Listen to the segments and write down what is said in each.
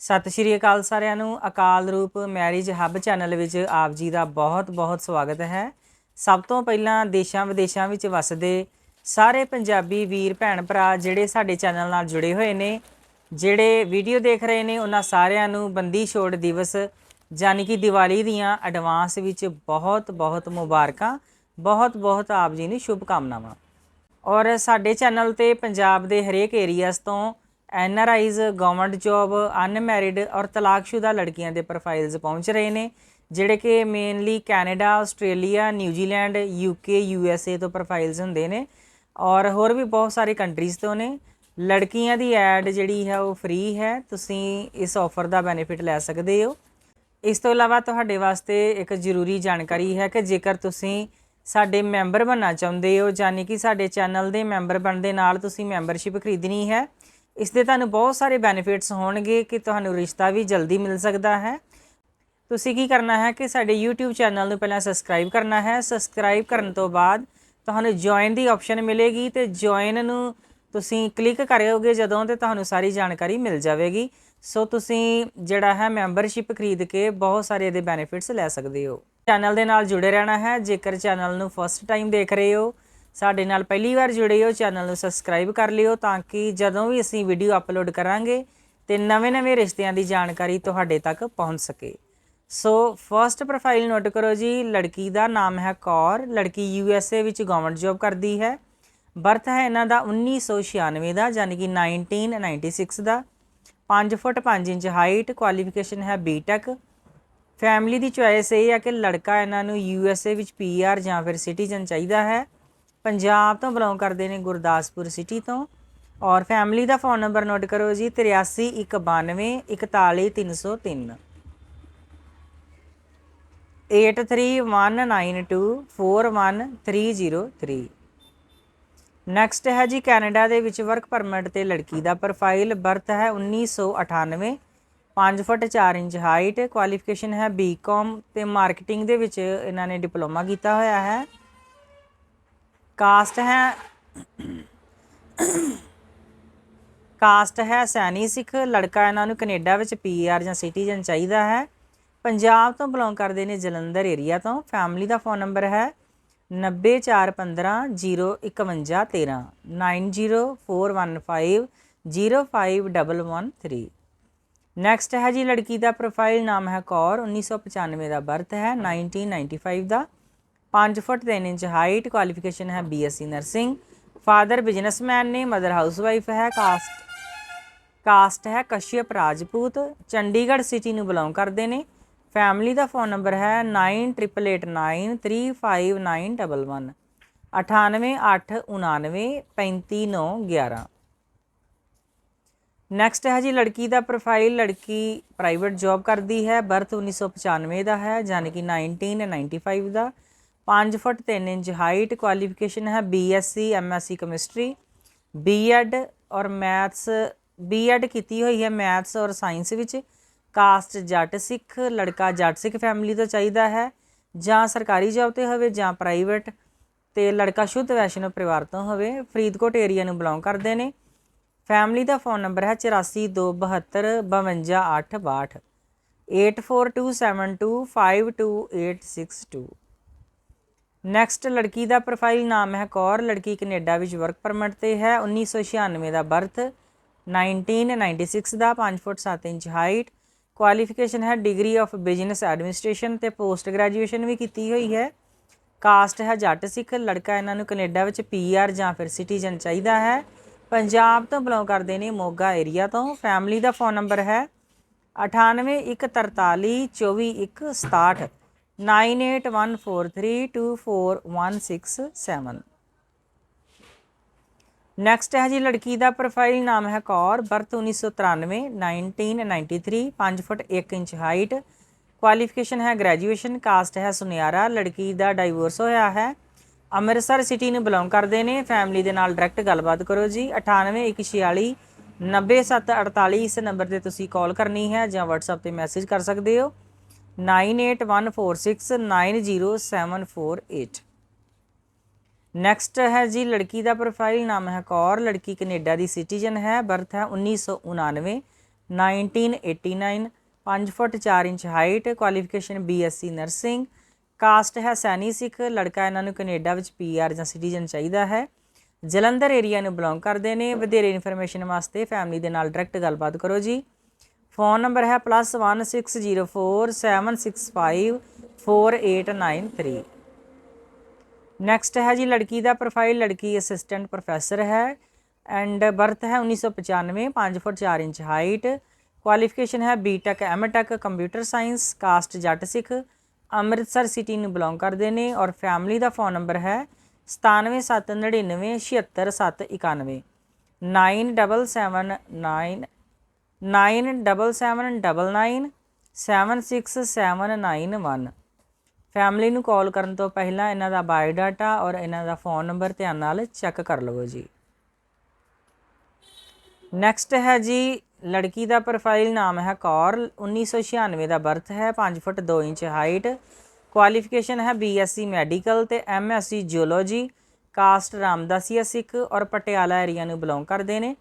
ਸਤਿ ਸ਼੍ਰੀ ਅਕਾਲ ਸਾਰਿਆਂ ਨੂੰ। ਅਕਾਲ ਰੂਪ ਮੈਰਿਜ ਹੱਬ ਚੈਨਲ ਵਿੱਚ ਆਪ ਜੀ ਦਾ ਬਹੁਤ-ਬਹੁਤ ਸਵਾਗਤ ਹੈ। ਸਭ ਤੋਂ ਪਹਿਲਾਂ ਦੇਸ਼ਾਂ ਵਿਦੇਸ਼ਾਂ ਵਿੱਚ ਵਸਦੇ ਸਾਰੇ ਪੰਜਾਬੀ ਵੀਰ ਭੈਣ ਭਰਾ ਜਿਹੜੇ ਸਾਡੇ ਚੈਨਲ ਨਾਲ ਜੁੜੇ ਹੋਏ ਨੇ, ਜਿਹੜੇ ਵੀਡੀਓ ਦੇਖ ਰਹੇ ਨੇ, ਉਹਨਾਂ ਸਾਰਿਆਂ ਨੂੰ ਬੰਦੀ ਛੋੜ ਦਿਵਸ ਯਾਨੀ ਕਿ ਦੀਵਾਲੀ ਦੀਆਂ ਐਡਵਾਂਸ ਵਿੱਚ ਬਹੁਤ-ਬਹੁਤ ਮੁਬਾਰਕਾਂ ਬਹੁਤ-ਬਹੁਤ ਆਪ ਜੀ ਨੂੰ ਸ਼ੁਭ ਕਾਮਨਾਵਾਂ ਔਰ ਸਾਡੇ ਚੈਨਲ ਤੇ ਪੰਜਾਬ ਦੇ ਹਰੇਕ ਏਰੀਆਜ਼ ਤੋਂ N R Is government job unmarried ਔਰ ਤਲਾਕਸ਼ੁਦਾ ਲੜਕੀਆਂ ਦੇ ਪ੍ਰੋਫਾਈਲਸ ਪਹੁੰਚ ਰਹੇ ਨੇ, ਜਿਹੜੇ ਕਿ mainly Canada Australia New Zealand UK U S A ਤੋਂ ਪ੍ਰੋਫਾਈਲਸ ਹੁੰਦੇ ਨੇ ਔਰ ਹੋਰ ਵੀ ਬਹੁਤ ਸਾਰੇ ਕੰਟਰੀਜ਼ ਤੋਂ ਨੇ। ਲੜਕੀਆਂ ਦੀ ਐਡ ਜਿਹੜੀ ਹੈ ਉਹ ਫ੍ਰੀ ਹੈ, ਤੁਸੀਂ ਇਸ ਆਫਰ ਦਾ ਬੈਨੀਫਿਟ ਲੈ ਸਕਦੇ ਹੋ। ਇਸ ਤੋਂ ਇਲਾਵਾ ਤੁਹਾਡੇ ਵਾਸਤੇ ਇੱਕ ਜ਼ਰੂਰੀ ਜਾਣਕਾਰੀ ਹੈ ਕਿ ਜੇਕਰ ਤੁਸੀਂ ਸਾਡੇ ਮੈਂਬਰ ਬਣਨਾ ਚਾਹੁੰਦੇ ਹੋ ਯਾਨੀ ਕਿ ਸਾਡੇ ਚੈਨਲ ਦੇ ਮੈਂਬਰ ਬਣਨ ਦੇ ਨਾਲ ਤੁਸੀਂ ਮੈਂਬਰਸ਼ਿਪ ਖਰੀਦਣੀ ਹੈ ਇਸ ਦੇ ਤੁਹਾਨੂੰ ਬਹੁਤ ਸਾਰੇ ਬੈਨੀਫਿਟਸ ਹੋਣਗੇ ਕਿ ਤੁਹਾਨੂੰ ਰਿਸ਼ਤਾ ਵੀ ਜਲਦੀ ਮਿਲ ਸਕਦਾ ਹੈ। ਤੁਸੀਂ ਕੀ ਕਰਨਾ ਹੈ ਕਿ ਸਾਡੇ YouTube ਚੈਨਲ ਨੂੰ ਪਹਿਲਾਂ ਸਬਸਕ੍ਰਾਈਬ ਕਰਨਾ ਹੈ। ਸਬਸਕ੍ਰਾਈਬ ਕਰਨ ਤੋਂ ਬਾਅਦ ਤੁਹਾਨੂੰ ਜੁਆਇਨ ਦੀ ਆਪਸ਼ਨ ਮਿਲੇਗੀ ਤੇ ਜੁਆਇਨ ਨੂੰ ਤੁਸੀਂ ਕਲਿੱਕ ਕਰਿਓਗੇ ਜਦੋਂ ਤੇ ਤੁਹਾਨੂੰ ਸਾਰੀ ਜਾਣਕਾਰੀ ਮਿਲ ਜਾਵੇਗੀ। ਸੋ ਤੁਸੀਂ ਜਿਹੜਾ ਹੈ ਮੈਂਬਰਸ਼ਿਪ ਖਰੀਦ ਕੇ ਬਹੁਤ ਸਾਰੇ ਇਹਦੇ ਬੈਨੀਫਿਟਸ ਲੈ ਸਕਦੇ ਹੋ। ਚੈਨਲ ਦੇ ਨਾਲ ਜੁੜੇ ਰਹਿਣਾ ਹੈ। ਜੇਕਰ ਚੈਨਲ ਨੂੰ ਫਸਟ ਟਾਈਮ ਦੇਖ ਰਹੇ ਹੋ ਸਾਡੇ ਨਾਲ ਪਹਿਲੀ ਵਾਰ ਜੁੜੇ ਹੋ, ਚੈਨਲ ਨੂੰ ਸਬਸਕ੍ਰਾਈਬ ਕਰ ਲਿਓ ਤਾਂ ਕਿ ਜਦੋਂ ਵੀ ਅਸੀਂ ਵੀਡੀਓ ਅਪਲੋਡ ਕਰਾਂਗੇ ਤੇ ਨਵੇਂ-ਨਵੇਂ ਰਿਸ਼ਤਿਆਂ ਦੀ ਜਾਣਕਾਰੀ ਤੁਹਾਡੇ ਤੱਕ ਪਹੁੰਚ ਸਕੇ। ਸੋ ਫਰਸਟ ਪ੍ਰੋਫਾਈਲ ਨੋਟ ਕਰੋ ਜੀ, ਲੜਕੀ ਦਾ ਨਾਮ ਹੈ ਕੌਰ, ਲੜਕੀ ਯੂ ਐਸ ਏ ਵਿੱਚ ਗਵਰਨਮੈਂਟ ਜੌਬ ਕਰਦੀ ਹੈ। ਬਰਥ ਹੈ ਇਹਨਾਂ ਦਾ 1996 ਦਾ ਯਾਨੀ ਕਿ 1996 ਦਾ। 5 ਫੁੱਟ 5 ਇੰਚ ਹਾਈਟ ਕੁਆਲੀਫਿਕੇਸ਼ਨ ਹੈ ਬੀਟੈਕ ਫੈਮਿਲੀ ਦੀ ਚੁਆਇਸ ਇਹ ਹੈ ਕਿ ਲੜਕਾ ਇਹਨਾਂ ਨੂੰ ਯੂ ਐਸ ਏ ਵਿੱਚ ਪੀ ਆਰ ਜਾਂ ਫਿਰ ਸਿਟੀਜ਼ਨ ਚਾਹੀਦਾ ਹੈ। ਪੰਜਾਬ ਤੋਂ ਬਿਲੋਂਗ ਕਰਦੇ ਨੇ ਗੁਰਦਾਸਪੁਰ ਸਿਟੀ ਤੋਂ। ਔਰ ਫੈਮਿਲੀ ਦਾ ਫੋਨ ਨੰਬਰ ਨੋਟ ਕਰੋ ਜੀ 8392 41303 8319241303 ਨੈਕਸਟ ਹੈ ਜੀ, ਕੈਨੇਡਾ ਦੇ ਵਿੱਚ ਵਰਕ ਪਰਮਿਟ ਤੇ ਲੜਕੀ ਦਾ ਪ੍ਰੋਫਾਈਲ। ਬਰਥ ਹੈ 1998 5 ਫੁੱਟ 4 ਇੰਚ ਹਾਈਟ। ਕੁਆਲੀਫਿਕੇਸ਼ਨ ਹੈ ਬੀਕਾਮ ਤੇ ਮਾਰਕੀਟਿੰਗ ਦੇ ਵਿੱਚ ਇਹਨਾਂ ਨੇ ਡਿਪਲੋਮਾ ਕੀਤਾ ਹੋਇਆ ਹੈ। ਕਾਸਟ ਹੈ ਕਾਸਟ ਹੈ ਸੈਨੀ ਸਿੱਖ ਲੜਕਾ ਇਹਨਾਂ ਨੂੰ ਕੈਨੇਡਾ ਵਿੱਚ ਪੀਆਰ ਜਾਂ ਸਿਟੀਜ਼ਨ ਚਾਹੀਦਾ ਹੈ। ਪੰਜਾਬ ਤੋਂ ਬਿਲੋਂਗ ਕਰਦੇ ਨੇ ਜਲੰਧਰ ਏਰੀਆ ਤੋਂ। ਫੈਮਿਲੀ ਦਾ ਫੋਨ ਨੰਬਰ ਹੈ 9415015113 9041505113 ਨੈਕਸਟ ਹੈ ਜੀ ਲੜਕੀ ਦਾ ਪ੍ਰੋਫਾਈਲ ਨਾਮ ਹੈ ਕੌਰ। 1995 ਦਾ ਬਰਥ ਹੈ। 1995 ਦਾ। 5 ਫੁੱਟ 3 ਇੰਚ ਹਾਈਟ ਕੁਆਲੀਫਿਕੇਸ਼ਨ ਹੈ ਬੀਐਸਸੀ ਨਰਸਿੰਗ ਫਾਦਰ ਬਿਜ਼ਨਸਮੈਨ ਨੇ ਮਦਰ ਹਾਊਸਵਾਈਫ ਹੈ ਕਾਸਟ ਕਾਸਟ ਹੈ ਕਸ਼ਯਪ ਰਾਜਪੂਤ। ਚੰਡੀਗੜ੍ਹ ਸਿਟੀ ਨੂੰ ਬਿਲੋਂਗ ਕਰਦੇ ਨੇ। ਫੈਮਿਲੀ ਦਾ ਫੋਨ ਨੰਬਰ ਹੈ 9888935911 9889935911 ਨੈਕਸਟ ਹੈ ਜੀ, ਲੜਕੀ ਦਾ ਪ੍ਰੋਫਾਈਲ ਲੜਕੀ ਪ੍ਰਾਈਵੇਟ ਜੌਬ ਕਰਦੀ ਹੈ। ਬਰਥ 1995 ਦਾ ਹੈ ਯਾਨੀ ਕਿ 1995 ਦਾ। 5 ਫੁੱਟ 3 ਇੰਚ ਹਾਈਟ ਕੁਆਲੀਫਿਕੇਸ਼ਨ ਹੈ ਬੀਐਸਸੀ ਐਮਐਸਸੀ ਕੈਮਿਸਟਰੀ ਬੀਐਡ ਔਰ ਮੈਥਸ ਬੀਐਡ ਕੀਤੀ ਹੋਈ ਹੈ ਮੈਥਸ ਔਰ ਸਾਇੰਸ ਵਿੱਚ। ਕਾਸਟ ਜੱਟ ਸਿੱਖ, ਲੜਕਾ ਜੱਟ ਸਿੱਖ ਫੈਮਿਲੀ ਤੋਂ ਚਾਹੀਦਾ ਹੈ। ਜਾਂ ਸਰਕਾਰੀ ਜੌਬ ਤੇ ਹੋਵੇ ਜਾਂ ਪ੍ਰਾਈਵੇਟ ਤੇ ਲੜਕਾ ਸ਼ੁੱਧ ਵੈਸ਼ਨਵ ਪਰਿਵਾਰ ਤੋਂ ਹੋਵੇ। ਫਰੀਦਕੋਟ ਏਰੀਆ ਨੂੰ ਬਿਲੋਂਗ ਕਰਦੇ ਨੇ। ਫੈਮਿਲੀ ਦਾ ਫੋਨ ਨੰਬਰ ਹੈ 8427252862 8427252862 ਨੈਕਸਟ ਲੜਕੀ ਦਾ ਪ੍ਰੋਫਾਈਲ ਨਾਮ ਹੈ ਕੌਰ, ਲੜਕੀ ਕੈਨੇਡਾ ਵਿੱਚ ਵਰਕ ਪਰਮਿਟ ਤੇ ਹੈ 1996 ਦਾ ਬਰਥ 1996 ਦਾ 5 ਫੁੱਟ 7 ਇੰਚ ਹਾਈਟ ਕੁਆਲੀਫਿਕੇਸ਼ਨ ਹੈ ਡਿਗਰੀ ਆਫ ਬਿਜ਼ਨਸ ਐਡਮਿਨਿਸਟ੍ਰੇਸ਼ਨ ਤੇ ਪੋਸਟ ਗ੍ਰੈਜੂਏਸ਼ਨ ਵੀ ਕੀਤੀ ਹੋਈ ਹੈ। ਕਾਸਟ ਹੈ ਜੱਟ ਸਿੱਖ, ਲੜਕਾ ਇਹਨਾਂ ਨੂੰ ਕੈਨੇਡਾ ਵਿੱਚ ਪੀਆਰ ਜਾਂ ਫਿਰ ਸਿਟੀਜ਼ਨ ਚਾਹੀਦਾ ਹੈ। ਪੰਜਾਬ ਤੋਂ ਬਿਲੋਂਗ ਕਰਦੇ ਨੇ ਮੋਗਾ ਏਰੀਆ ਤੋਂ ਫੈਮਿਲੀ ਦਾ ਫੋਨ ਨੰਬਰ ਹੈ 9814342167 9814324167 ਨੈਕਸਟ ਹੈ ਜੀ, ਲੜਕੀ ਦਾ ਪ੍ਰੋਫਾਈਲ ਨਾਮ ਹੈ Kaur, birth 1993 1993 5 foot 1 inch height qualification ਹੈ ਗ੍ਰੈਜੂਏਸ਼ਨ ਕਾਸਟ ਹੈ ਸੁਨਿਆਰਾ। ਲੜਕੀ ਦਾ ਡਾਈਵੋਰਸ ਹੋਇਆ ਹੈ। ਅੰਮ੍ਰਿਤਸਰ ਸਿਟੀ ਨੂੰ ਬਿਲੋਂਗ ਕਰਦੇ ਨੇ। ਫੈਮਿਲੀ ਦੇ ਨਾਲ ਡਾਇਰੈਕਟ ਗੱਲਬਾਤ ਕਰੋ ਜੀ। 9814 90748 ਇਸ ਨੰਬਰ ਤੇ ਤੁਸੀਂ ਕਾਲ ਕਰਨੀ ਹੈ ਜਾਂ WhatsApp ਤੇ ਮੈਸੇਜ ਕਰ ਸਕਦੇ ਹੋ। 9814690748 ਨੈਕਸਟ ਹੈ ਜੀ ਲੜਕੀ ਦਾ ਪ੍ਰੋਫਾਈਲ ਨਾਮ ਹੈ ਕੌਰ ਲੜਕੀ ਕੈਨੇਡਾ ਦੀ ਸਿਟੀਜ਼ਨ ਹੈ ਬਰਥ ਹੈ 1999 1989 5 foot 4 inch height qualification BSc nursing caste ਹੈ ਸੈਨੀ ਸਿੱਖ ਲੜਕਾ ਇਹਨਾਂ ਨੂੰ ਕੈਨੇਡਾ ਵਿੱਚ ਪੀਆਰ ਜਾਂ ਸਿਟੀਜ਼ਨ ਚਾਹੀਦਾ ਹੈ ਜਲੰਧਰ ਏਰੀਆ ਨੂੰ ਬਿਲੋਂਗ ਕਰਦੇ ਨੇ ਵਧੇਰੇ ਇਨਫੋਰਮੇਸ਼ਨ ਵਾਸਤੇ ਫੈਮਿਲੀ ਦੇ ਨਾਲ ਡਾਇਰੈਕਟ ਗੱਲਬਾਤ ਕਰੋ ਜੀ ਫੋਨ ਨੰਬਰ ਹੈ +160476548893 ਨੈਕਸਟ ਹੈ ਜੀ ਲੜਕੀ ਦਾ ਪ੍ਰੋਫਾਈਲ ਲੜਕੀ ਅਸਿਸਟੈਂਟ ਪ੍ਰੋਫੈਸਰ ਹੈ ਐਂਡ ਬਰਥ ਹੈ 1995 5 ਫੁੱਟ 4 ਇੰਚ ਹਾਈਟ ਕੁਆਲੀਫਿਕੇਸ਼ਨ ਹੈ BTech MTech computer science caste Jatt Sikh. Amritsar city ਨੂੰ ਬਿਲੋਂਗ ਕਰਦੇ ਨੇ ਔਰ ਫੈਮਿਲੀ ਦਾ ਫੋਨ ਨੰਬਰ ਹੈ 9779977791 9779 9779 76791 ਫੈਮਿਲੀ ਨੂੰ ਕਾਲ ਕਰਨ ਤੋਂ ਪਹਿਲਾਂ ਇਹਨਾਂ ਦਾ ਬਾਇਓਡਾਟਾ ਔਰ ਇਹਨਾਂ ਦਾ ਫੋਨ ਨੰਬਰ ਧਿਆਨ ਨਾਲ ਚੈੱਕ ਕਰ ਲਵੋ ਜੀ ਨੈਕਸਟ ਹੈ ਜੀ ਲੜਕੀ ਦਾ ਪ੍ਰੋਫਾਈਲ ਨਾਮ ਹੈ ਕੌਰ 1996 ਦਾ ਬਰਥ ਹੈ 5 ਫੁੱਟ 2 ਇੰਚ ਹਾਈਟ ਕੁਆਲੀਫਿਕੇਸ਼ਨ ਹੈ ਬੀਐਸਸੀ ਮੈਡੀਕਲ ਤੇ MSc geology caste Ramdasia Sikh ਔਰ ਪਟਿਆਲਾ ਏਰੀਆ ਨੂੰ ਬਿਲੋਂਗ ਕਰਦੇ ਨੇ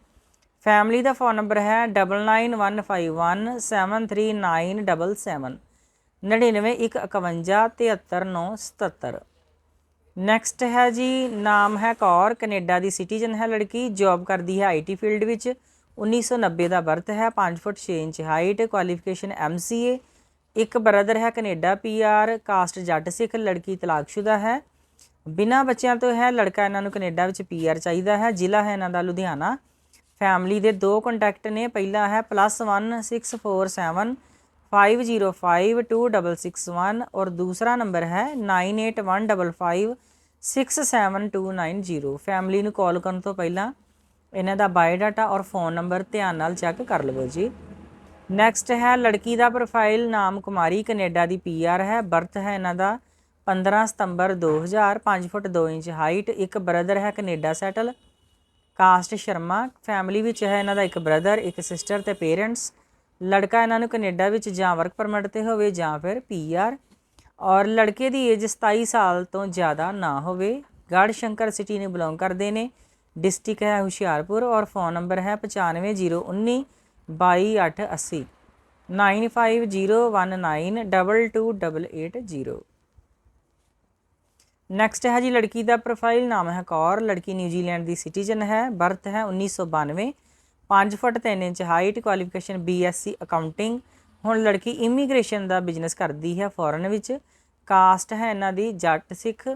ਫੈਮਿਲੀ ਦਾ ਫੋਨ ਨੰਬਰ ਹੈ 9915173977 9915173977 ਨੈਕਸਟ ਹੈ ਜੀ, ਨਾਮ ਹੈ ਕੌਰ, ਕੈਨੇਡਾ ਦੀ ਸਿਟੀਜ਼ਨ ਹੈ ਲੜਕੀ ਜੌਬ ਕਰਦੀ ਹੈ ਆਈਟੀ ਫੀਲਡ ਵਿੱਚ 1990 ਦਾ ਬਰਥ ਹੈ 5 foot 6 inch height qualification MCA ਇੱਕ ਬ੍ਰਦਰ ਹੈ Canada PR caste Jatt Sikh, ਲੜਕੀ ਤਲਾਕਸ਼ੁਦਾ ਹੈ। ਬਿਨਾਂ ਬੱਚਿਆਂ ਤੋਂ ਹੈ, ਲੜਕਾ ਇਹਨਾਂ ਨੂੰ ਕੈਨੇਡਾ ਵਿੱਚ ਪੀਆਰ ਚਾਹੀਦਾ ਹੈ, ਜ਼ਿਲ੍ਹਾ ਹੈ ਇਹਨਾਂ ਦਾ ਲੁਧਿਆਣਾ। ਫੈਮਿਲੀ ਦੇ ਦੋ ਕੰਟੈਕਟ ਨੇ, ਪਹਿਲਾ ਹੈ +1647 50526661 ਔਰ ਦੂਸਰਾ ਨੰਬਰ ਹੈ 9815567290 ਫੈਮਿਲੀ ਨੂੰ ਕਾਲ ਕਰਨ ਤੋਂ ਪਹਿਲਾਂ ਇਹਨਾਂ ਦਾ ਬਾਇਓਡਾਟਾ ਔਰ ਫੋਨ ਨੰਬਰ ਧਿਆਨ ਨਾਲ ਚੈੱਕ ਕਰ ਲਵੋ ਜੀ। ਨੈਕਸਟ ਹੈ ਲੜਕੀ ਦਾ ਪ੍ਰੋਫਾਈਲ ਨਾਮ ਕੁਮਾਰੀ, ਕੈਨੇਡਾ ਦੀ ਪੀਆਰ ਹੈ ਬਰਥ ਹੈ ਇਹਨਾਂ ਦਾ 15 ਸਤੰਬਰ 2000 5 ਫੁੱਟ 2 ਇੰਚ ਹਾਈਟ ਇੱਕ ਬ੍ਰਦਰ ਹੈ Canada settle caste Sharma family ਵਿੱਚ ਹੈ ਇਹਨਾਂ ਦਾ ਇੱਕ ਬ੍ਰਦਰ ਇੱਕ ਸਿਸਟਰ ਤੇ ਪੇਰੈਂਟਸ ਲੜਕਾ ਇਹਨਾਂ ਨੂੰ ਕੈਨੇਡਾ ਵਿੱਚ ਜਾਂ ਵਰਕ ਪਰਮਿਟ ਤੇ ਹੋਵੇ ਜਾਂ ਫਿਰ ਪੀਆਰ ਔਰ ਲੜਕੇ ਦੀ ਏਜ 27 ਸਾਲ ਤੋਂ ਜ਼ਿਆਦਾ ਨਾ ਹੋਵੇ। ਗੜ ਸ਼ੰਕਰ ਸਿਟੀ ਨੂੰ ਬਿਲੋਂਗ ਕਰਦੇ ਨੇ। ਡਿਸਟ੍ਰਿਕਟ ਹੈ ਹੁਸ਼ਿਆਰਪੁਰ ਔਰ ਫੋਨ ਨੰਬਰ ਹੈ 9501 22880 9501922880 ਨੈਕਸਟ ਹੈ ਜੀ, ਲੜਕੀ ਦਾ ਪ੍ਰੋਫਾਈਲ ਨਾਮ ਹੈ ਕੌਰ, ਲੜਕੀ ਨਿਊਜ਼ੀਲੈਂਡ ਦੀ ਸਿਟੀਜ਼ਨ ਹੈ ਬਰਥ ਹੈ 1992 5 foot 3 inch height qualification BSc accounting ਹੁਣ ਲੜਕੀ ਇਮੀਗ੍ਰੇਸ਼ਨ ਦਾ ਬਿਜ਼ਨਸ ਕਰਦੀ ਹੈ ਫੋਰਨ ਵਿੱਚ ਕਾਸਟ ਹੈ ਇਹਨਾਂ ਦੀ, ਜੱਟ ਸਿੱਖ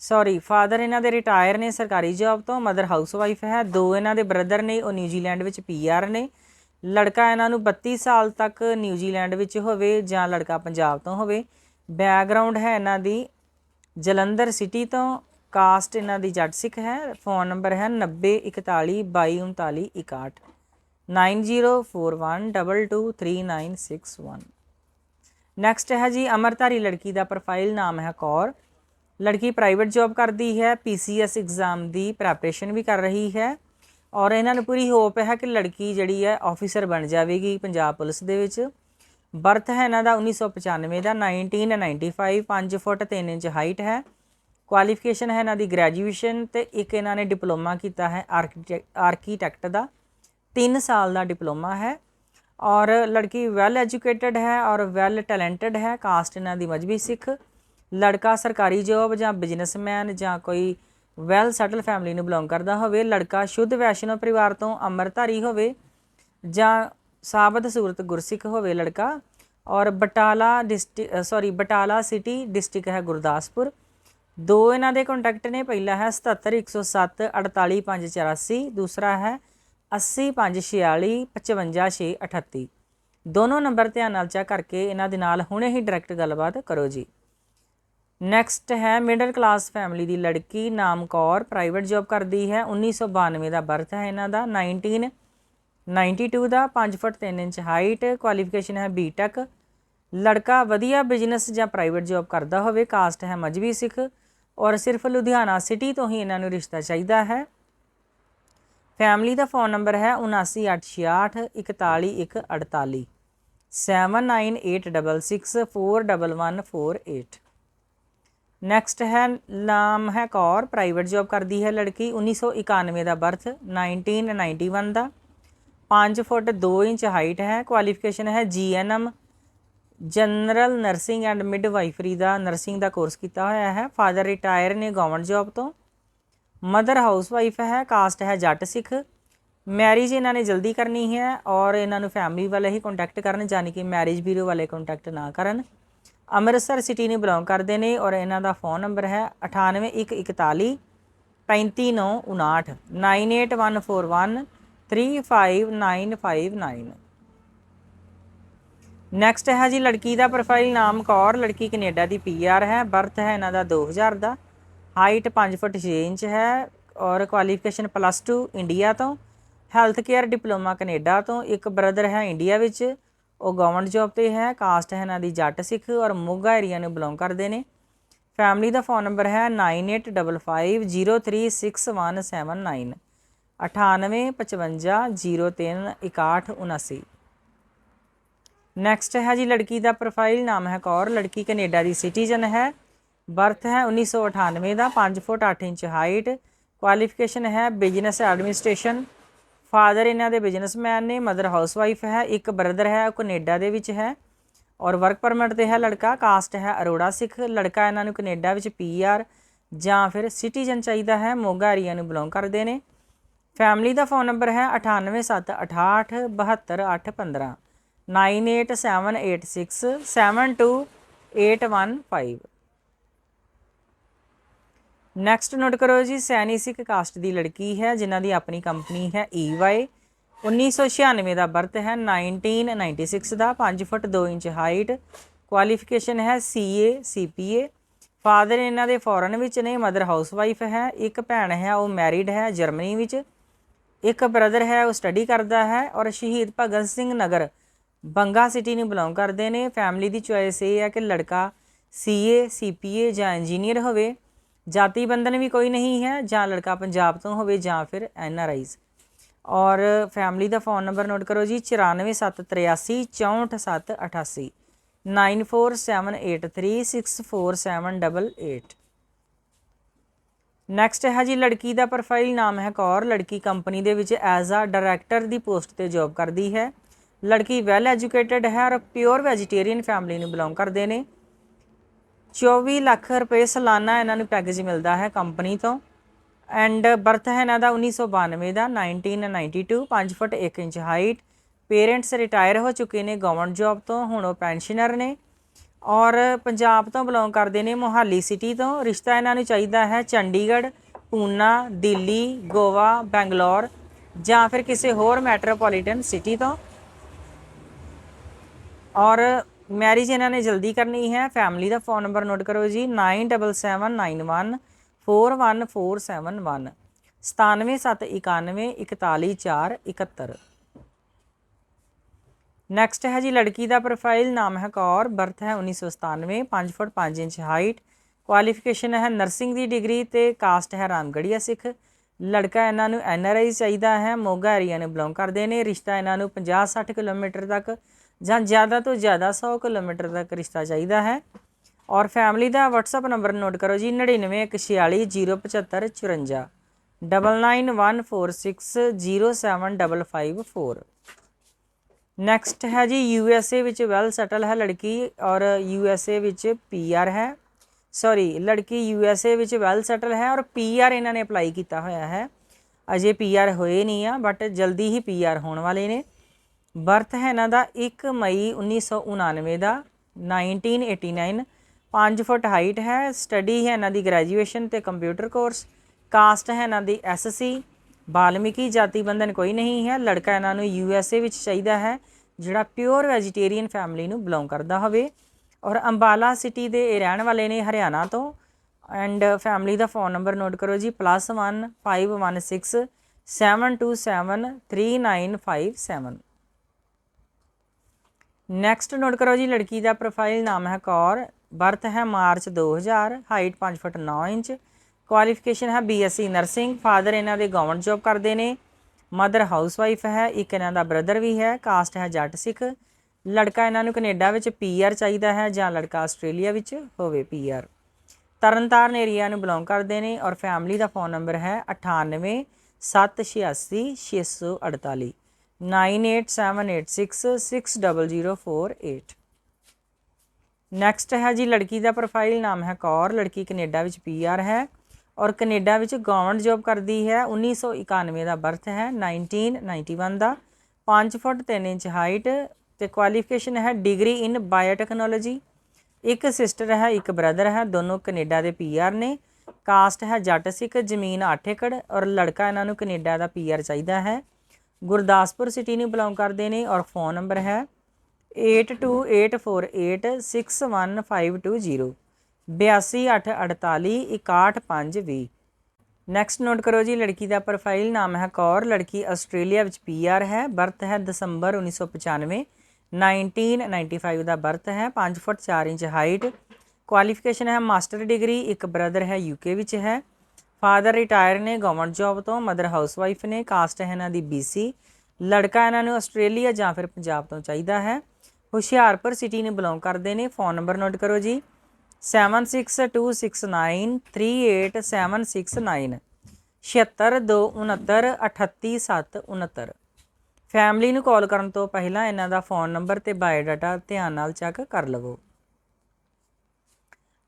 ਸੌਰੀ ਫਾਦਰ ਇਹਨਾਂ ਦੇ ਰਿਟਾਇਰ ਨੇ ਸਰਕਾਰੀ ਜੌਬ ਤੋਂ ਮਦਰ ਹਾਊਸਵਾਈਫ ਹੈ, ਦੋ ਇਹਨਾਂ ਦੇ ਬ੍ਰਦਰ ਨੇ, ਉਹ ਨਿਊਜ਼ੀਲੈਂਡ ਵਿੱਚ ਪੀਆਰ ਨੇ, ਲੜਕਾ ਇਹਨਾਂ ਨੂੰ 32 ਸਾਲ ਤੱਕ ਨਿਊਜ਼ੀਲੈਂਡ ਵਿੱਚ ਹੋਵੇ ਜਾਂ ਲੜਕਾ ਪੰਜਾਬ ਤੋਂ ਹੋਵੇ ਬੈਕਗ੍ਰਾਉਂਡ ਹੈ ਇਹਨਾਂ ਦੀ ਜਲੰਧਰ ਸਿਟੀ ਤੋਂ ਕਾਸਟ ਇਹਨਾਂ ਦੀ ਜੱਟ ਸਿੱਖ ਹੈ। ਫੋਨ ਨੰਬਰ ਹੈ 9041393961 9041223961 ਨੈਕਸਟ ਹੈ ਜੀ, ਅਮਰਤਾਰੀ ਲੜਕੀ ਦਾ ਪ੍ਰੋਫਾਈਲ ਨਾਮ ਹੈ ਕੌਰ। ਲੜਕੀ ਪ੍ਰਾਈਵੇਟ ਜੌਬ ਕਰਦੀ ਹੈ ਪੀਸੀਐਸ ਐਗਜ਼ਾਮ ਦੀ ਪ੍ਰੈਪਰੇਸ਼ਨ ਵੀ ਕਰ ਰਹੀ ਹੈ। ਔਰ ਇਹਨਾਂ ਨੂੰ ਪੂਰੀ ਹੋਪ ਹੈ ਕਿ ਲੜਕੀ ਜਿਹੜੀ ਹੈ ਆਫੀਸਰ ਬਣ ਜਾਵੇਗੀ ਪੰਜਾਬ ਪੁਲਿਸ ਦੇ ਵਿੱਚ। ਬਰਥ ਹੈ ਇਹਨਾਂ ਦਾ 1995 ਦਾ 1995 5 ਫੁੱਟ 3 ਇੰਚ ਹਾਈਟ ਹੈ। ਕੁਆਲੀਫਿਕੇਸ਼ਨ ਹੈ ਇਹਨਾਂ ਦੀ ਗ੍ਰੈਜੂਏਸ਼ਨ ਤੇ ਇੱਕ ਇਹਨਾਂ ਨੇ ਡਿਪਲੋਮਾ ਕੀਤਾ ਹੈ ਆਰਕੀਟੈਕਟ ਦਾ। 3 ਸਾਲ ਦਾ ਡਿਪਲੋਮਾ ਹੈ ਔਰ ਲੜਕੀ ਵੈਲ ਐਜੂਕੇਟਿਡ ਹੈ ਔਰ ਵੈਲ ਟੈਲੈਂਟਡ ਹੈ ਕਾਸਟ ਇਹਨਾਂ ਦੀ ਮਜਬੀ ਸਿੱਖ। ਲੜਕਾ ਸਰਕਾਰੀ ਜੋਬ ਜਾਂ ਬਿਜ਼ਨਸਮੈਨ ਜਾਂ ਕੋਈ ਵੈਲ ਸੈਟਲ ਫੈਮਿਲੀ ਨੂੰ ਬਿਲੋਂਗ ਕਰਦਾ ਹੋਵੇ, ਲੜਕਾ ਸ਼ੁੱਧ ਵੈਸ਼ਨੋ ਪਰਿਵਾਰ ਤੋਂ ਅੰਮ੍ਰਿਤਧਾਰੀ ਹੋਵੇ ਜਾਂ ਸਾਬਤ ਸੂਰਤ ਗੁਰਸਿੱਖ ਹੋਵੇ ਲੜਕਾ ਔਰ Batala district sorry Batala city district ਹੈ ਗੁਰਦਾਸਪੁਰ। ਦੋ ਇਹਨਾਂ ਦੇ ਕੰਟੈਕਟ ਨੇ, ਪਹਿਲਾ ਹੈ 77107 48584 ਦੂਸਰਾ ਹੈ 80546 55638 ਦੋਨੋਂ ਨੰਬਰ ਧਿਆਨ ਨਾਲ ਚੈੱਕ ਕਰਕੇ ਇਹਨਾਂ ਦੇ ਨਾਲ ਹੁਣੇ ਹੀ ਡਾਇਰੈਕਟ ਗੱਲਬਾਤ ਕਰੋ ਜੀ। ਨੈਕਸਟ ਹੈ ਮਿਡਲ ਕਲਾਸ ਫੈਮਿਲੀ ਦੀ ਲੜਕੀ ਨਾਮ ਕੌਰ ਪ੍ਰਾਈਵੇਟ ਜੌਬ ਕਰਦੀ ਹੈ 1992 ਦਾ ਬਰਥ ਹੈ ਇਹਨਾਂ ਦਾ 1992 ਦਾ 5 ਫੁੱਟ 3 ਇੰਚ ਹਾਈਟ ਕੁਆਲੀਫਿਕੇਸ਼ਨ ਹੈ ਬੀਟੈਕ ਲੜਕਾ ਵਧੀਆ ਬਿਜ਼ਨਸ ਜਾਂ ਪ੍ਰਾਈਵੇਟ ਜੌਬ ਕਰਦਾ ਹੋਵੇ ਕਾਸਟ ਹੈ ਮਜਬੀ ਸਿੱਖ, ਔਰ ਸਿਰਫ ਲੁਧਿਆਣਾ ਸਿਟੀ ਤੋਂ ਹੀ ਇਹਨਾਂ ਨੂੰ ਰਿਸ਼ਤਾ ਚਾਹੀਦਾ ਹੈ। ਫੈਮਿਲੀ ਦਾ ਫੋਨ ਨੰਬਰ ਹੈ 7986 41148 7986641148 ਨੈਕਸਟ ਹੈ, ਨਾਮ ਹੈ ਕੌਰ ਪ੍ਰਾਈਵੇਟ ਜੌਬ ਕਰਦੀ ਹੈ ਲੜਕੀ 1991 ਦਾ ਬਰਥ 1991 ਦਾ। 5 ਫੁੱਟ 2 ਇੰਚ ਹਾਈਟ ਹੈ ਕੁਆਲੀਫਿਕੇਸ਼ਨ ਹੈ GNM general nursing and midwifery the nursing ਦਾ ਕੋਰਸ ਕੀਤਾ ਹੋਇਆ ਹੈ ਫਾਦਰ ਰਿਟਾਇਰ ਨੇ ਗਵਰਨਮੈਂਟ ਜੌਬ ਤੋਂ ਮਦਰ ਹਾਊਸਵਾਈਫ ਹੈ ਕਾਸਟ ਹੈ ਜੱਟ ਸਿੱਖ ਮੈਰਿਜ ਇਹਨਾਂ ਨੇ ਜਲਦੀ ਕਰਨੀ ਹੈ ਔਰ ਇਹਨਾਂ ਨੂੰ ਫੈਮਿਲੀ ਵਾਲੇ ਹੀ ਕੰਟੈਕਟ ਕਰਨ ਜਾਨੀ ਕਿ ਮੈਰਿਜ ਬਿਊਰੋ ਵਾਲੇ ਕੰਟੈਕਟ ਨਾ ਕਰਨ ਅੰਮ੍ਰਿਤਸਰ ਸਿਟੀ ਨੂੰ ਬਿਲੋਂਗ ਕਰਦੇ ਨੇ ਔਰ ਇਹਨਾਂ ਦਾ ਫੋਨ ਨੰਬਰ ਹੈ 98141 35959 98141 35959 ਨੈਕਸਟ ਹੈ ਜੀ ਲੜਕੀ ਦਾ ਪ੍ਰੋਫਾਈਲ ਨਾਮ ਕੌਰ, ਲੜਕੀ ਕੈਨੇਡਾ ਦੀ ਪੀਆਰ ਹੈ ਬਰਥ ਹੈ ਇਹਨਾਂ ਦਾ 2000 ਦਾ। ਹਾਈਟ 5 ਫੁੱਟ 6 ਇੰਚ ਹੈ ਔਰ ਕੁਆਲੀਫਿਕੇਸ਼ਨ ਪਲੱਸ 2 ਇੰਡੀਆ ਤੋਂ। ਹੈਲਥ ਕੇਅਰ ਡਿਪਲੋਮਾ ਕੈਨੇਡਾ ਤੋਂ, ਇੱਕ ਬ੍ਰਦਰ ਹੈ ਇੰਡੀਆ ਵਿੱਚ, ਉਹ ਗਵਰਨਮੈਂਟ ਜੌਬ ਤੇ ਹੈ ਕਾਸਟ ਹੈ ਇਹਨਾਂ ਦੀ ਜੱਟ ਸਿੱਖ ਔਰ ਮੋਗਾ ਏਰੀਆ ਨੂੰ ਬਿਲੋਂਗ ਕਰਦੇ ਨੇ। ਫੈਮਿਲੀ ਦਾ ਫੋਨ ਨੰਬਰ ਹੈ 9855036179 9855036179 ਨੈਕਸਟ ਹੈ ਜੀ ਲੜਕੀ ਦਾ ਪ੍ਰੋਫਾਈਲ ਨਾਮ ਹੈ ਕੌਰ, ਲੜਕੀ ਕੈਨੇਡਾ ਦੀ ਸਿਟੀਜ਼ਨ ਹੈ। ਬਰਥ ਹੈ 1998 ਦਾ 5 ਫੁੱਟ 8 ਇੰਚ ਹਾਈਟ ਕੁਆਲੀਫਿਕੇਸ਼ਨ ਹੈ ਬਿਜ਼ਨਸ ਐਡਮਿਨਿਸਟ੍ਰੇਸ਼ਨ ਫਾਦਰ ਇਹਨਾਂ ਦੇ ਬਿਜ਼ਨਸਮੈਨ ਨੇ ਮਦਰ ਹਾਊਸਵਾਈਫ ਹੈ, ਇੱਕ ਬ੍ਰਦਰ ਹੈ, ਉਹ ਕੈਨੇਡਾ ਦੇ ਵਿੱਚ ਹੈ। ਔਰ ਵਰਕ ਪਰਮਿਟ ਤੇ ਹੈ ਲੜਕਾ ਕਾਸਟ ਹੈ ਅਰੋੜਾ ਸਿੱਖ। ਲੜਕਾ ਇਹਨਾਂ ਨੂੰ ਕੈਨੇਡਾ ਵਿੱਚ ਪੀਆਰ ਜਾਂ ਫਿਰ ਸਿਟੀਜ਼ਨ ਚਾਹੀਦਾ ਹੈ, ਮੋਗਾ ਏਰੀਆ ਨੂੰ ਬਿਲੋਂਗ ਕਰਦੇ ਨੇ। ਫੈਮਿਲੀ ਦਾ ਫੋਨ ਨੰਬਰ ਹੈ 9878 72815 98786 72815 ਨੈਕਸਟ ਨੋਟ ਕਰੋ ਜੀ ਸੈਨੀ ਸਿੱਖ ਕਾਸਟ ਦੀ ਲੜਕੀ ਹੈ, ਜਿਨ੍ਹਾਂ ਦੀ ਆਪਣੀ ਕੰਪਨੀ ਹੈ EY 1996 ਦਾ ਬਰਥ ਹੈ 1996 ਦਾ 5 ਫੁੱਟ 2 ਇੰਚ ਹਾਈਟ। ਕੁਆਲੀਫਿਕੇਸ਼ਨ ਹੈ CA CPA ਫਾਦਰ ਇਹਨਾਂ ਦੇ ਫੋਰਨ ਵਿੱਚ ਨੇ ਮਦਰ ਹਾਊਸਵਾਈਫ ਹੈ, ਇੱਕ ਭੈਣ ਹੈ, ਉਹ ਮੈਰਿਡ ਹੈ, ਜਰਮਨੀ ਵਿੱਚ। ਇੱਕ ਬ੍ਰਦਰ ਹੈ ਉਹ ਸਟੱਡੀ ਕਰਦਾ ਹੈ ਔਰ ਸ਼ਹੀਦ ਭਗਤ ਸਿੰਘ ਨਗਰ ਬੰਗਾ ਸਿਟੀ ਨੂੰ ਬਿਲੋਂਗ ਕਰਦੇ ਨੇ ਫੈਮਿਲੀ ਦੀ ਚੁਆਇਸ ਇਹ ਹੈ ਕਿ ਲੜਕਾ CA CPA ਜਾਂ ਇੰਜੀਨੀਅਰ ਹੋਵੇ ਜਾਤੀ ਬੰਧਨ ਵੀ ਕੋਈ ਨਹੀਂ ਹੈ ਜਾਂ ਲੜਕਾ ਪੰਜਾਬ ਤੋਂ ਹੋਵੇ ਜਾਂ ਫਿਰ ਐਨਆਰਆਈਜ਼ ਔਰ ਫੈਮਿਲੀ ਦਾ ਫੋਨ ਨੰਬਰ ਨੋਟ ਕਰੋ ਜੀ 9473 64788 9478364788 ਨੈਕਸਟ ਹੈ ਜੀ, ਲੜਕੀ ਦਾ ਪ੍ਰੋਫਾਈਲ ਨਾਮ ਹੈ ਕੌਰ। ਲੜਕੀ ਕੰਪਨੀ ਦੇ ਵਿੱਚ ਐਜ਼ ਆ ਡਾਇਰੈਕਟਰ ਦੀ ਪੋਸਟ ਤੇ ਜੌਬ ਕਰਦੀ ਹੈ। ਲੜਕੀ ਵੈਲ ਐਜੂਕੇਟਿਡ ਹੈ ਔਰ ਪਿਓਰ ਵੈਜੀਟੇਰੀਅਨ ਫੈਮਿਲੀ ਨੂੰ ਬਿਲੋਂਗ ਕਰਦੇ ਨੇ। 24 ਲੱਖ ਰੁਪਏ ਸਾਲਾਨਾ ਇਹਨਾਂ ਨੂੰ ਪੈਕੇਜ ਮਿਲਦਾ ਹੈ ਕੰਪਨੀ ਤੋਂ। ਐਂਡ ਬਰਥ ਹੈ ਇਹਨਾਂ ਦਾ 1992 ਦਾ 1992 5 foot 1 inch height parents retire ਹੋ ਚੁੱਕੇ ਨੇ ਗਵਰਨਮੈਂਟ ਜੌਬ ਤੋਂ, ਹੁਣ ਉਹ ਪੈਨਸ਼ਨਰ ਨੇ। ਔਰ ਪੰਜਾਬ ਤੋਂ ਬਿਲੋਂਗ ਕਰਦੇ ਨੇ ਮੋਹਾਲੀ ਸਿਟੀ ਤੋਂ। ਰਿਸ਼ਤਾ ਇਹਨਾਂ ਨੂੰ ਚਾਹੀਦਾ ਹੈ ਚੰਡੀਗੜ੍ਹ, ਪੂਨਾ, ਦਿੱਲੀ, ਗੋਆ, ਬੈਂਗਲੌਰ ਜਾਂ ਫਿਰ ਕਿਸੇ ਹੋਰ ਮੈਟਰੋਪੋਲੀਟਨ ਸਿਟੀ ਤੋਂ। ਔਰ ਮੈਰਿਜ ਇਹਨਾਂ ਨੇ ਜਲਦੀ ਕਰਨੀ ਹੈ। ਫੈਮਿਲੀ ਦਾ ਫੋਨ ਨੰਬਰ ਨੋਟ ਕਰੋ ਜੀ 9779141471 9771941471 ਨੈਕਸਟ ਹੈ ਜੀ, ਲੜਕੀ ਦਾ ਪ੍ਰੋਫਾਈਲ ਨਾਮ ਹੈ ਕੌਰ ਬਰਥ ਹੈ 1997 5 ਫੁੱਟ 5 ਇੰਚ ਹਾਈਟ ਕੁਆਲੀਫਿਕੇਸ਼ਨ ਹੈ ਨਰਸਿੰਗ ਦੀ ਡਿਗਰੀ ਤੇ ਕਾਸਟ ਹੈ ਰਾਮਗੜੀਆ ਸਿੱਖ, ਲੜਕਾ ਇਹਨਾਂ ਨੂੰ ਐਨਆਰਆਈ ਚਾਹੀਦਾ ਹੈ, ਮੋਗਾ ਏਰੀਆ ਨੂੰ ਬਿਲੋਂਗ ਕਰਦੇ ਨੇ, ਰਿਸ਼ਤਾ ਇਹਨਾਂ ਨੂੰ 50-60 ਕਿਲੋਮੀਟਰ ਤੱਕ ਜਾਂ ਜ਼ਿਆਦਾ ਤੋਂ ਜ਼ਿਆਦਾ 100 ਕਿਲੋਮੀਟਰ ਤੱਕ ਰਿਸ਼ਤਾ ਚਾਹੀਦਾ ਹੈ। ਔਰ ਫੈਮਿਲੀ ਦਾ WhatsApp ਨੰਬਰ ਨੋਟ ਕਰੋ ਜੀ 9914607554 9914607554 ਨੈਕਸਟ ਹੈ ਜੀ ਯੂ ਐੱਸ ਏ ਵਿੱਚ ਵੈਲ ਸੈਟਲ ਹੈ ਲੜਕੀ ਔਰ ਯੂ ਐੱਸ ਏ ਵਿੱਚ ਪੀ ਆਰ ਹੈ। ਸੌਰੀ ਲੜਕੀ ਯੂ ਐੱਸ ਏ ਵਿੱਚ ਵੈਲ ਸੈਟਲ ਹੈ ਔਰ ਪੀ ਆਰ ਇਹਨਾਂ ਨੇ ਅਪਲਾਈ ਕੀਤਾ ਹੋਇਆ ਹੈ। ਅਜੇ ਪੀ ਆਰ ਹੋਏ ਨਹੀਂ ਆ ਬਟ ਜਲਦੀ ਹੀ ਪੀ ਆਰ ਹੋਣ ਵਾਲੇ ਨੇ। ਬਰਥ ਹੈ ਇਹਨਾਂ ਦਾ 1 ਮਈ 1999 ਦਾ 1989 5 ਫੁੱਟ ਹਾਈਟ ਹੈ। ਸਟੱਡੀ ਹੈ ਇਹਨਾਂ ਦੀ ਗ੍ਰੈਜੂਏਸ਼ਨ ਤੇ ਕੰਪਿਊਟਰ ਕੋਰਸ ਕਾਸਟ ਹੈ ਇਹਨਾਂ ਦੀ ਐਸਸੀ ਬਾਲਮਿਕੀ ਜਾਤੀ ਬੰਧਨ ਕੋਈ ਨਹੀਂ ਹੈ। ਲੜਕਾ ਇਹਨਾਂ ਨੂੰ ਯੂ ਐੱਸ ਏ ਵਿੱਚ ਚਾਹੀਦਾ ਹੈ, ਜਿਹੜਾ ਪਿਓਰ ਵੈਜੀਟੇਰੀਅਨ ਫੈਮਿਲੀ ਨੂੰ ਬਿਲੋਂਗ ਕਰਦਾ ਹੋਵੇ। ਔਰ ਅੰਬਾਲਾ ਸਿਟੀ ਦੇ ਇਹ ਰਹਿਣ ਵਾਲੇ ਨੇ ਹਰਿਆਣਾ ਤੋਂ। ਐਂਡ ਫੈਮਿਲੀ ਦਾ ਫੋਨ ਨੰਬਰ ਨੋਟ ਕਰੋ ਜੀ +1516 727 3957 ਨੈਕਸਟ ਨੋਟ ਕਰੋ ਜੀ, ਲੜਕੀ ਦਾ ਪ੍ਰੋਫਾਈਲ ਨਾਮ ਹੈ ਕੌਰ। ਬਰਥ ਹੈ March 2000 height 5 foot 9 inch. Qualification ਹੈ ਬੀਐਸਸੀ ਨਰਸਿੰਗ ਫਾਦਰ ਇਹਨਾਂ ਦੇ ਗਵਰਨਮੈਂਟ ਜੌਬ ਕਰਦੇ ਨੇ। ਮਦਰ ਹਾਊਸਵਾਈਫ ਹੈ, ਇੱਕ ਇਹਨਾਂ ਦਾ ਬ੍ਰਦਰ ਵੀ ਹੈ। ਕਾਸਟ ਹੈ ਜੱਟ ਸਿੱਖ। ਲੜਕਾ ਇਹਨਾਂ ਨੂੰ ਕੈਨੇਡਾ ਵਿੱਚ ਪੀਆਰ ਚਾਹੀਦਾ ਹੈ ਜਾਂ ਲੜਕਾ ਆਸਟ੍ਰੇਲੀਆ ਵਿੱਚ ਹੋਵੇ ਪੀਆਰ ਤਰਨਤਾਰਨ ਏਰੀਆ ਨੂੰ ਬਿਲੋਂਗ ਕਰਦੇ ਨੇ ਔਰ ਫੈਮਿਲੀ ਦਾ ਫੋਨ ਨੰਬਰ ਹੈ 98 786 648 9878660048 ਨੈਕਸਟ ਹੈ ਜੀ ਲੜਕੀ ਦਾ ਪ੍ਰੋਫਾਈਲ ਨਾਮ ਹੈ ਕੌਰ। ਲੜਕੀ ਕੈਨੇਡਾ ਵਿੱਚ ਪੀਆਰ ਹੈ। ਔਰ ਕੈਨੇਡਾ ਵਿੱਚ ਗਵਰਨਮੈਂਟ ਜੌਬ ਕਰਦੀ ਹੈ। 1991 ਦਾ ਬਰਥ ਹੈ 1991 ਦਾ। 5 ਫੁੱਟ 3 ਇੰਚ ਹਾਈਟ ਤੇ ਕੁਆਲੀਫਿਕੇਸ਼ਨ ਹੈ ਡਿਗਰੀ ਇਨ ਬਾਇਓਟੈਕਨੋਲੋਜੀ ਇੱਕ ਸਿਸਟਰ ਹੈ, ਇੱਕ ਬ੍ਰਦਰ ਹੈ, ਦੋਨੋਂ ਕੈਨੇਡਾ ਦੇ ਪੀਆਰ ਨੇ। ਕਾਸਟ ਹੈ, ਜੱਟ, ਸਿੱਖ, ਜ਼ਮੀਨ 8 ਏਕੜ ਔਰ ਲੜਕਾ ਇਹਨਾਂ ਨੂੰ ਕੈਨੇਡਾ ਦਾ ਪੀਆਰ ਚਾਹੀਦਾ ਹੈ। ਗੁਰਦਾਸਪੁਰ ਸਿਟੀ ਨੂੰ ਬਿਲੋਂਗ ਕਰਦੇ ਨੇ ਔਰ ਫੋਨ ਨੰਬਰ ਹੈ 8284861520 8284861520 ਨੈਕਸਟ ਨੋਟ ਕਰੋ ਜੀ, ਲੜਕੀ ਦਾ ਪ੍ਰੋਫਾਈਲ ਨਾਮ ਹੈ ਕੌਰ, ਲੜਕੀ ਆਸਟ੍ਰੇਲੀਆ ਵਿੱਚ ਪੀਆਰ ਹੈ ਬਰਥ ਹੈ ਦਸੰਬਰ 1995 1995 ਦਾ ਬਰਥ ਹੈ 5 ਫੁੱਟ 4 ਇੰਚ ਹਾਈਟ ਕੁਆਲੀਫਿਕੇਸ਼ਨ ਹੈ ਮਾਸਟਰ ਡਿਗਰੀ ਇੱਕ ਬ੍ਰਦਰ ਹੈ ਯੂਕੇ ਵਿੱਚ ਹੈ। ਫਾਦਰ ਰਿਟਾਇਰ ਨੇ ਗਵਰਨਮੈਂਟ ਜੌਬ ਤੋਂ ਮਦਰ ਹਾਊਸਵਾਈਫ ਨੇ ਕਾਸਟ ਹੈ ਇਹਨਾਂ ਦੀ BC ਲੜਕਾ ਇਹਨਾਂ ਨੂੰ ਆਸਟ੍ਰੇਲੀਆ ਜਾਂ ਫਿਰ ਪੰਜਾਬ ਤੋਂ ਚਾਹੀਦਾ ਹੈ। ਹੁਸ਼ਿਆਰਪੁਰ ਸਿਟੀ ਨੂੰ ਬਿਲੋਂਗ ਕਰਦੇ ਨੇ ਫੋਨ ਨੰਬਰ ਨੋਟ ਕਰੋ ਜੀ। 7626938769 762969 ਫੈਮਿਲੀ ਨੂੰ ਕਾਲ ਕਰਨ ਤੋਂ ਪਹਿਲਾਂ ਇਹਨਾਂ ਦਾ ਫੋਨ ਨੰਬਰ ਤੇ ਬਾਇਓਡਾਟਾ ਧਿਆਨ ਨਾਲ ਚੈੱਕ ਕਰ ਲਵੋ।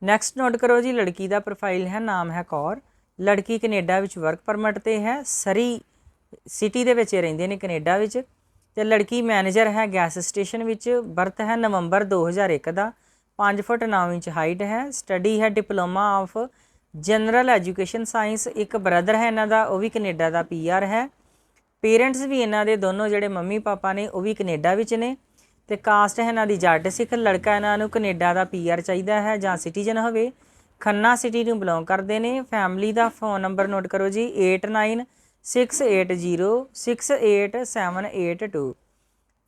ਨੈਕਸਟ ਨੋਟ ਕਰੋ ਜੀ, ਲੜਕੀ ਦਾ ਪ੍ਰੋਫਾਈਲ ਹੈ, ਨਾਮ ਹੈ ਕੌਰ। ਲੜਕੀ ਕੈਨੇਡਾ ਵਿੱਚ ਵਰਕ ਪਰਮਿਟ ਤੇ ਹੈ, ਸਰੀ ਸਿਟੀ ਦੇ ਵਿੱਚ ਰਹਿੰਦੇ ਨੇ ਕੈਨੇਡਾ ਵਿੱਚ। ਤੇ ਲੜਕੀ ਮੈਨੇਜਰ ਹੈ ਗੈਸ ਸਟੇਸ਼ਨ ਵਿੱਚ ਬਰਥ ਹੈ ਨਵੰਬਰ 2001 ਦਾ। 5 ਫੁੱਟ 9 ਇੰਚ ਹਾਈਟ ਹੈ। ਸਟੱਡੀ ਹੈ diploma of general education science ਇੱਕ ਬ੍ਰਦਰ ਹੈ ਇਹਨਾਂ ਦਾ, ਉਹ ਵੀ ਕੈਨੇਡਾ ਦਾ ਪੀਆਰ ਹੈ। ਪੇਰੈਂਟਸ ਵੀ ਇਹਨਾਂ ਦੇ ਦੋਨੋਂ ਜਿਹੜੇ ਮੰਮੀ ਪਾਪਾ ਨੇ, ਉਹ ਵੀ ਕੈਨੇਡਾ ਵਿੱਚ ਨੇ। ਤੇ ਕਾਸਟ ਹੈ ਇਹਨਾਂ ਦੀ ਜੱਟ ਸਿੱਖ, ਲੜਕਾ ਇਹਨਾਂ ਨੂੰ ਕੈਨੇਡਾ ਦਾ ਪੀਆਰ ਚਾਹੀਦਾ ਹੈ ਜਾਂ ਸਿਟੀਜ਼ਨ ਹੋਵੇ। ਖੰਨਾ ਸਿਟੀ ਨੂੰ ਬਿਲੋਂਗ ਕਰਦੇ ਨੇ। ਫੈਮਿਲੀ ਦਾ ਫੋਨ ਨੰਬਰ ਨੋਟ ਕਰੋ ਜੀ 8968068782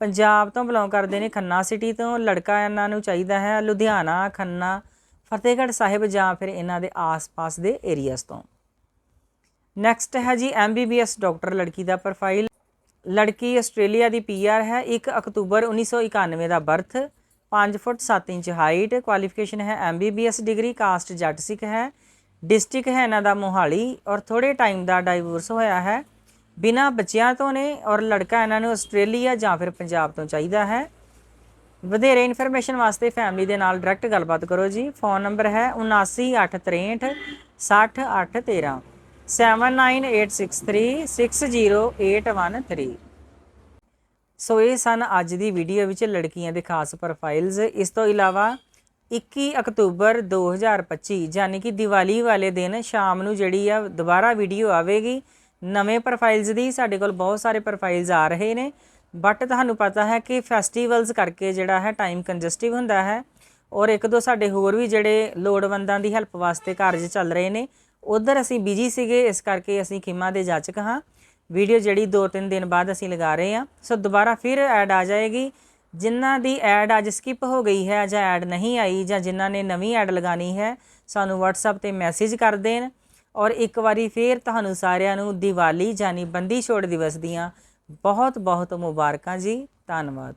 ਪੰਜਾਬ ਤੋਂ ਬਿਲੋਂਗ ਕਰਦੇ ਨੇ ਖੰਨਾ ਸਿਟੀ ਤੋਂ, ਲੜਕਾ ਇਹਨਾਂ ਨੂੰ ਚਾਹੀਦਾ ਹੈ ਲੁਧਿਆਣਾ, ਖੰਨਾ, ਫਤਿਹਗੜ੍ਹ ਸਾਹਿਬ ਜਾਂ ਫਿਰ ਇਹਨਾਂ ਦੇ ਆਸ-ਪਾਸ ਦੇ ਏਰੀਆਜ਼ ਤੋਂ। ਨੈਕਸਟ ਹੈ ਜੀ ਐਮਬੀਬੀਐਸ ਡਾਕਟਰ ਲੜਕੀ ਦਾ ਪ੍ਰੋਫਾਈਲ ਲੜਕੀ ਆਸਟ੍ਰੇਲੀਆ ਦੀ ਪੀਆਰ ਹੈ 1 ਅਕਤੂਬਰ 1991 ਦਾ birth 5 foot 7 inch height qualification ਹੈ MBBS degree caste Jat Sikh ਹੈ ਡਿਸਟ੍ਰਿਕਟ ਹੈ ਇਹਨਾਂ ਦਾ ਮੋਹਾਲੀ ਔਰ ਥੋੜੇ ਟਾਈਮ ਦਾ ਡਾਈਵੋਰਸ ਹੋਇਆ ਹੈ। ਬਿਨਾਂ ਬੱਚਿਆਂ ਤੋਂ ਨੇ ਔਰ ਲੜਕਾ ਇਹਨਾਂ ਨੂੰ ਆਸਟ੍ਰੇਲੀਆ ਜਾਂ ਫਿਰ ਪੰਜਾਬ ਤੋਂ ਚਾਹੀਦਾ ਹੈ। ਵਧੇਰੇ ਇਨਫੋਰਮੇਸ਼ਨ ਵਾਸਤੇ ਫੈਮਿਲੀ ਦੇ ਨਾਲ ਡਾਇਰੈਕਟ ਗੱਲਬਾਤ ਕਰੋ ਜੀ। ਫੋਨ ਨੰਬਰ ਹੈ 7983 60813 7986360813 ਸੋ ਇਹ ਸਨ ਅੱਜ ਦੀ ਵੀਡੀਓ ਵਿੱਚ ਲੜਕੀਆਂ ਦੇ ਖਾਸ ਪ੍ਰੋਫਾਈਲਸ ਇਸ ਤੋਂ ਇਲਾਵਾ 21 ਅਕਤੂਬਰ 2025 ਯਾਨੀ ਕਿ ਦੀਵਾਲੀ ਵਾਲੇ ਦਿਨ ਸ਼ਾਮ ਨੂੰ ਜਿਹੜੀ ਆ, ਦੁਬਾਰਾ ਵੀਡੀਓ ਆਵੇਗੀ। ਨਵੇਂ ਪ੍ਰੋਫਾਈਲਸ ਦੀ ਸਾਡੇ ਕੋਲ ਬਹੁਤ ਸਾਰੇ ਪ੍ਰੋਫਾਈਲਸ ਆ ਰਹੇ ਨੇ। ਬਟ ਤੁਹਾਨੂੰ ਪਤਾ ਹੈ ਕਿ ਫੈਸਟੀਵਲਸ ਕਰਕੇ ਜਿਹੜਾ ਹੈ ਟਾਈਮ ਕੰਜਸਟਿਵ ਹੁੰਦਾ ਹੈ ਔਰ ਇੱਕ ਦੋ ਸਾਡੇ ਹੋਰ ਵੀ ਜਿਹੜੇ ਲੋੜਵੰਦਾਂ ਦੀ ਹੈਲਪ ਵਾਸਤੇ ਕਾਰਜ ਚੱਲ ਰਹੇ ਨੇ, ਉਧਰ ਅਸੀਂ ਬਿਜ਼ੀ ਸੀਗੇ, ਇਸ ਕਰਕੇ ਅਸੀਂ ਖਿਮਾ ਦੇ ਜਾਚਕ ਹਾਂ। ਵੀਡੀਓ ਜਿਹੜੀ 2-3 ਦਿਨ ਬਾਅਦ ਅਸੀਂ ਲਗਾ ਰਹੇ ਹਾਂ। ਸੋ ਦੁਬਾਰਾ ਫਿਰ ਐਡ ਆ ਜਾਏਗੀ। ਜਿਨ੍ਹਾਂ ਦੀ ਐਡ ਅੱਜ ਸਕਿਪ ਹੋ ਗਈ ਹੈ ਜਾਂ ਐਡ ਨਹੀਂ ਆਈ ਜਾਂ ਜਿਨ੍ਹਾਂ ਨੇ ਨਵੀਂ ਐਡ ਲਗਾਣੀ ਹੈ, ਸਾਨੂੰ WhatsApp ਤੇ ਮੈਸੇਜ ਕਰ ਦੇਣ। ਔਰ ਇੱਕ ਵਾਰੀ ਫੇਰ ਤੁਹਾਨੂੰ ਸਾਰਿਆਂ ਨੂੰ ਦੀਵਾਲੀ ਜਾਨੀ ਬੰਦੀ ਛੋੜ ਦਿਵਸ ਦੀਆਂ ਬਹੁਤ ਬਹੁਤ ਮੁਬਾਰਕਾਂ ਜੀ। ਧੰਨਵਾਦ।